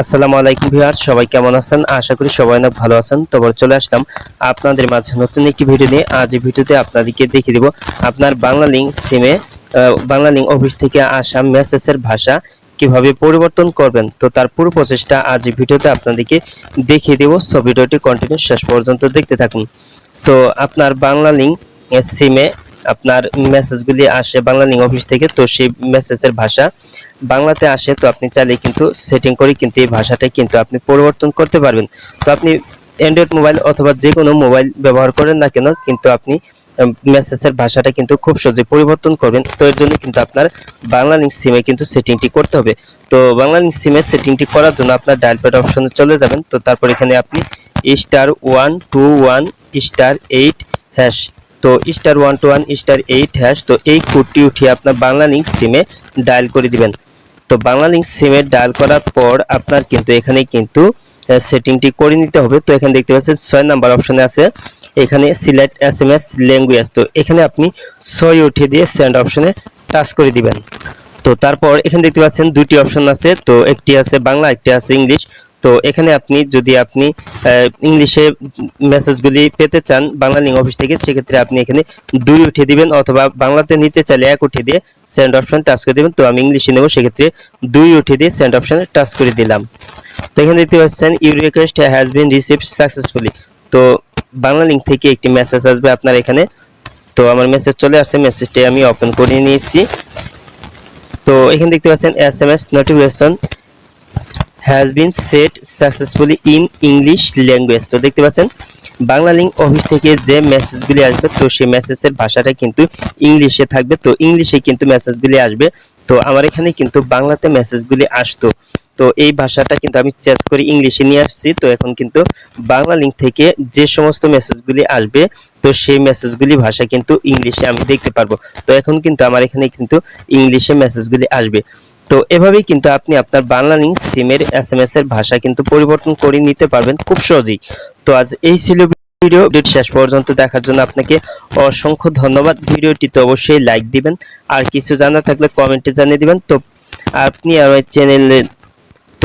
আসসালামু আলাইকুম ভিউয়ার্স, সবাই কেমন আছেন? আশা করি সবাই অনেক ভালো আছেন। তো এবার চলে আসলাম আপনাদের মাঝে নতুন একটি ভিডিও নিয়ে। আজ এই ভিডিওতে আপনাদেরকে দেখিয়ে দেব আপনার বাংলা লিঙ্ক সিমে বাংলা লিঙ্ক অফিস থেকে আসা মেসেজের ভাষা কীভাবে পরিবর্তন করবেন। তো তার পুরো প্রসেসটা আজ এই ভিডিওতে আপনাদেরকে দেখিয়ে দেব। সো ভিডিওটি কন্টিনিউ শেষ পর্যন্ত দেখতে থাকুন। তো আপনার বাংলা লিঙ্ক সিমে আপনার মেসেজগুলি আসে বাংলা লিঙ্ক অফিস থেকে, তো সেই মেসেজের ভাষা বাংলাতে আসে, তো আপনি চাইলে কিন্তু সেটিং করে কিন্তু এই ভাষাটা কিন্তু আপনি পরিবর্তন করতে পারবেন। তো আপনি অ্যান্ড্রয়েড মোবাইল অথবা যে কোনো মোবাইল ব্যবহার করেন না কেন, কিন্তু আপনি মেসেজের ভাষাটা কিন্তু খুব সহজে পরিবর্তন করবেন। তো এর জন্য কিন্তু আপনার বাংলা লিঙ্ক সিমে কিন্তু সেটিংটি করতে হবে। তো বাংলা লিঙ্ক সিমে সেটিংটি করার জন্য আপনার ডায়াল প্যাড অপশনে চলে যাবেন। তো তারপর এখানে আপনি star one two one star eight hash তো star one two one star eight hash তো এই কোডটি উঠিয়ে আপনার বাংলা লিঙ্ক সিমে ডায়াল করে দিবেন। তো বাংলা লিঙ্ক সিমে ডায়াল করার পর আপনার কিন্তু এখানে কিন্তু সেটিংটি করে নিতে হবে। তো এখানে দেখতে পাচ্ছেন ছয় নাম্বার অপশনে আছে। এখানে select S M S language তো এখানে আপনি ছয় উঠিয়ে দিয়ে সেন্ড অপশনে টাচ করে দিবেন। তো তারপর এখানে দেখতে পাচ্ছেন দুটি অপশন আছে। তো একটি আছে বাংলা, একটি আছে ইংলিশ। তো এখানে আপনি, যদি আপনি ইংলিশে মেসেজগুলি পেতে চান বাংলা লিঙ্ক অফিস থেকে, সেক্ষেত্রে আপনি এখানে দুই উঠিয়ে দিবেন অথবা বাংলাতে নিতে চাইলে এক উঠিয়ে দিয়ে সেন্ড অপশন টাচ করে দেবেন। তো আমি ইংলিশে নেব, সেক্ষেত্রে দুই উঠিয়ে দিয়ে সেন্ড অপশনে টাচ করে দিলাম। তো এখানে দেখতে পাচ্ছেন your request has been receive successfully তো বাংলা লিঙ্ক থেকে একটি মেসেজ আসবে আপনার এখানে। তো আমার মেসেজ চলে আসছে, মেসেজটি আমি ওপেন করে নিয়েছি। তো এখানে দেখতে পাচ্ছেন, S M S notification. Has been set successfully in English language তো দেখতে পাচ্ছেন, বাংলা লিঙ্ক অফিস থেকে যে মেসেজগুলি আসবে, তো সেই মেসেজের ভাষাটা কিন্তু ইংলিশে থাকবে। তো ইংলিশে কিন্তু মেসেজগুলি আসবে। তো আমার এখানে কিন্তু বাংলাতে মেসেজগুলি আসতো। তো এই ভাষাটা কিন্তু আমি চেঞ্জ করে ইংলিশে নিয়ে আসছি। তো এখন কিন্তু বাংলা লিঙ্ক থেকে যে সমস্ত মেসেজগুলি আসবে, তো সেই মেসেজগুলি ভাষা কিন্তু ইংলিশে আমি দেখতে পারব। তো এখন কিন্তু আমার এখানে কিন্তু ইংলিশে মেসেজগুলি আসবে। তো এভাবেই কিন্তু আপনি আপনার বাংলা সিমের এস এম এস এর ভাষা কিন্তু পরিবর্তন করে নিতে পারবেন খুব সহজেই। তো আজ এই ছিল ভিডিও, ভিডিওটি শেষ পর্যন্ত দেখার জন্য আপনাকে অসংখ্য ধন্যবাদ। ভিডিওটিতে অবশ্যই লাইক দিবেন। আর কিছু জানা থাকলে কমেন্টে জানিয়ে দিবেন। তো আপনি আমার চ্যানেলে